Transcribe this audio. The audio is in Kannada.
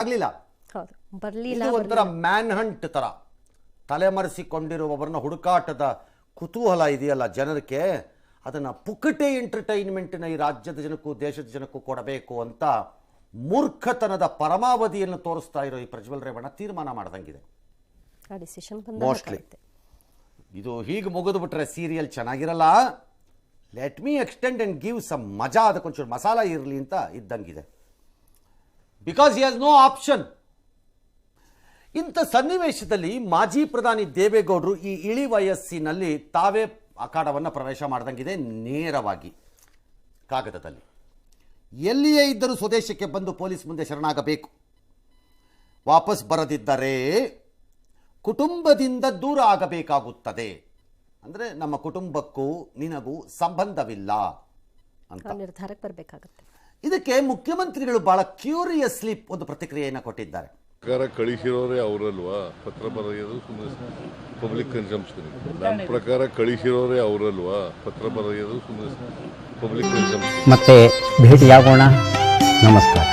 ಆಗ್ಲಿಲ್ಲ. ಬರ್ಲಿಲ್ಲ ಒಂಥರ ಮ್ಯಾನ್ ಹಂಟ್ ತರ. ತಲೆಮರೆಸಿಕೊಂಡಿರುವವರನ್ನ ಹುಡುಕಾಟದ ಕುತೂಹಲ ಇದೆಯಲ್ಲ ಜನರಿಗೆ ಅದನ್ನ ಪುಕಟೆ ಎಂಟರ್ಟೈನ್ಮೆಂಟ್ನ ಈ ರಾಜ್ಯದ ಜನಕ್ಕೂ ದೇಶದ ಜನಕ್ಕೂ ಕೊಡಬೇಕು ಅಂತ ಮೂರ್ಖತನದ ಪರಮಾವಧಿಯನ್ನು ತೋರಿಸ್ತಾ ಇರೋ ಈ ಪ್ರಜ್ವಲ್ ರೇವಣ್ಣ ತೀರ್ಮಾನ ಮಾಡ್ದಂಗಿದೆ. Mostly. ಇದು ಹೀಗೆ ಮುಗಿದು ಬಿಟ್ರೆ ಸೀರಿಯಲ್ ಚೆನ್ನಾಗಿರಲ್ಲ. Let me extend and give some ಮಜಾ ಅದಕ್ಕೊಂಚೂರು ಮಸಾಲ ಇರಲಿ ಅಂತ ಇದ್ದಂಗಿದೆ. Because he has no option ಇಂಥ ಸನ್ನಿವೇಶದಲ್ಲಿ ಮಾಜಿ ಪ್ರಧಾನಿ ದೇವೇಗೌಡರು ಈ ಇಳಿ ವಯಸ್ಸಿನಲ್ಲಿ ತಾವೇ ಅಖಾಡವನ್ನು ಪ್ರವೇಶ ಮಾಡ್ದಂಗಿದೆ ನೇರವಾಗಿ ಕಾಗದದಲ್ಲಿ. ಎಲ್ಲಿಯೇ ಇದ್ದರೂ ಸ್ವದೇಶಕ್ಕೆ ಬಂದು ಪೊಲೀಸ್ ಮುಂದೆ ಶರಣಾಗಬೇಕು. ವಾಪಸ್ ಬರದಿದ್ದರೆ ಕುಟುಂಬದಿಂದ ದೂರ ಆಗಬೇಕಾಗುತ್ತದೆ. ಅಂದರೆ ನಮ್ಮ ಕುಟುಂಬಕ್ಕೂ ನಿನಗೂ ಸಂಬಂಧವಿಲ್ಲ ಅಂತ. ನಿರ್ಧಾರಕ್ಕೆ ಬರಬೇಕಾಗತ್ತೆ. ಇದಕ್ಕೆ ಮುಖ್ಯಮಂತ್ರಿಗಳು ಬಹಳ ಕ್ಯೂರಿಯಸ್ಲಿ ಒಂದು ಪ್ರತಿಕ್ರಿಯೆಯನ್ನು ಕೊಟ್ಟಿದ್ದಾರೆ. ಸರ್ಕಾರ ಕಳಿಸಿರೋರೇ ಅವರಲ್ವಾ? ಪತ್ರ ಬರೆಯೋದು ಸುಮ್ಮನೆ ಪಬ್ಲಿಕ್ ಕನ್ಸಂಪ್ಷನ್ ನಮ್ಮ ಪ್ರಕಾರ ಕಳಿಸಿರೋರೇ ಅವರಲ್ವಾ? ಪತ್ರ ಬರೆಯೋದು ಸುಮ್ಮನೆ ಪಬ್ಲಿಕ್ ಕನ್ಸಂಪ್ಷನ್ ಮತ್ತೆ ಭೇಟಿಯಾಗೋಣ. ನಮಸ್ಕಾರ.